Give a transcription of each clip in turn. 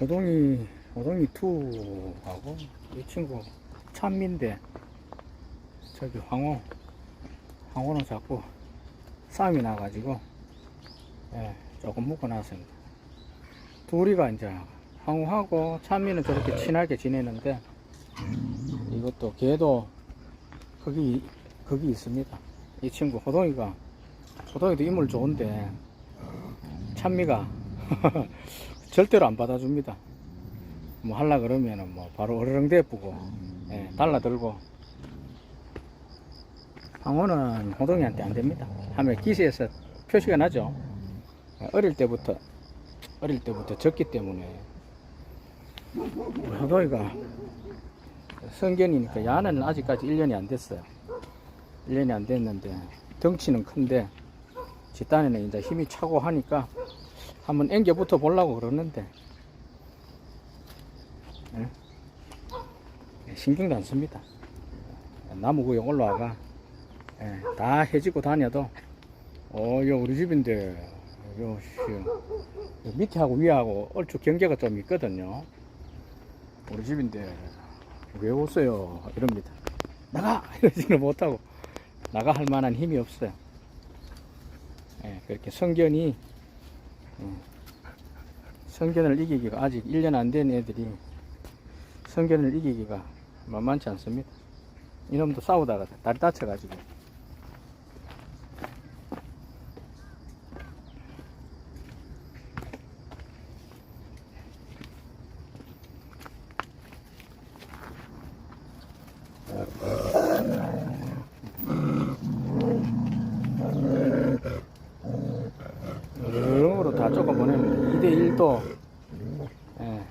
호동이 호동이 투하고 이 친구 찬미인데 저기 황호 황호는 자꾸 싸움이 나가지고 예, 조금 묶어놨습니다. 둘이가 이제 황호하고 찬미는 저렇게 친하게 지내는데 이것도 걔도 거기 거기 있습니다. 이 친구 호동이가 호동이도 인물 좋은데 찬미가 절대로 안 받아줍니다. 뭐 할라 그러면은 뭐 바로 어르렁 대쁘고 예, 달라들고 황호는 호동이한테 안 됩니다. 하면 기세에서 표시가 나죠. 어릴 때부터 어릴 때부터 졌기 때문에 호동이가 성견이니까 야는 아직까지 1년이 안 됐어요. 1년이 안 됐는데 덩치는 큰데 집단에는 이제 힘이 차고 하니까 한번 앵겨 붙어 보려고 그러는데 예? 신경도 안 씁니다. 나무 구에 올라와가 예, 다 해지고 다녀도 어, 여 우리 집인데 요, 씨, 요 밑에하고 위하고 얼추 경계가 좀 있거든요. 우리 집인데 왜 오세요? 이럽니다. 나가! 이러지는 못하고 나가 할 만한 힘이 없어요. 예, 그렇게 성견이 음, 성견을 이기기가 아직 1년 안 된 애들이 성견을 이기기가 만만치 않습니다. 이놈도 싸우다가 다리 다쳐가지고 다 쪼가 보내면 2대 1도 예,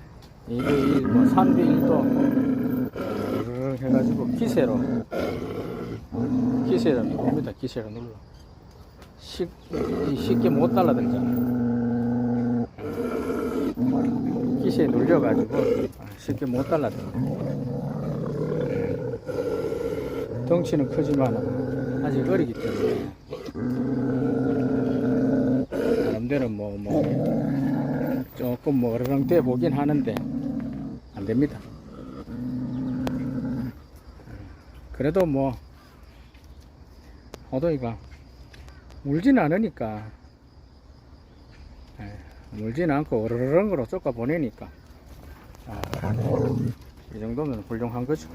2대 1, 뭐 3대 1도 해가지고 기세로 기세로 봅니다. 기세로 눌러. 쉽, 쉽게 못 달라들잖아 기세에 눌려가지고 쉽게 못 달라들어 덩치는 크지만 아직 어리기 때문에 나름대로 뭐, 뭐, 조금 뭐, 어르렁대 보긴 하는데, 안 됩니다. 그래도 뭐, 호동이가 물진 않으니까, 예, 물진 않고 어르렁으로 쫓아 보내니까, 아, 이 정도면 훌륭한 거죠.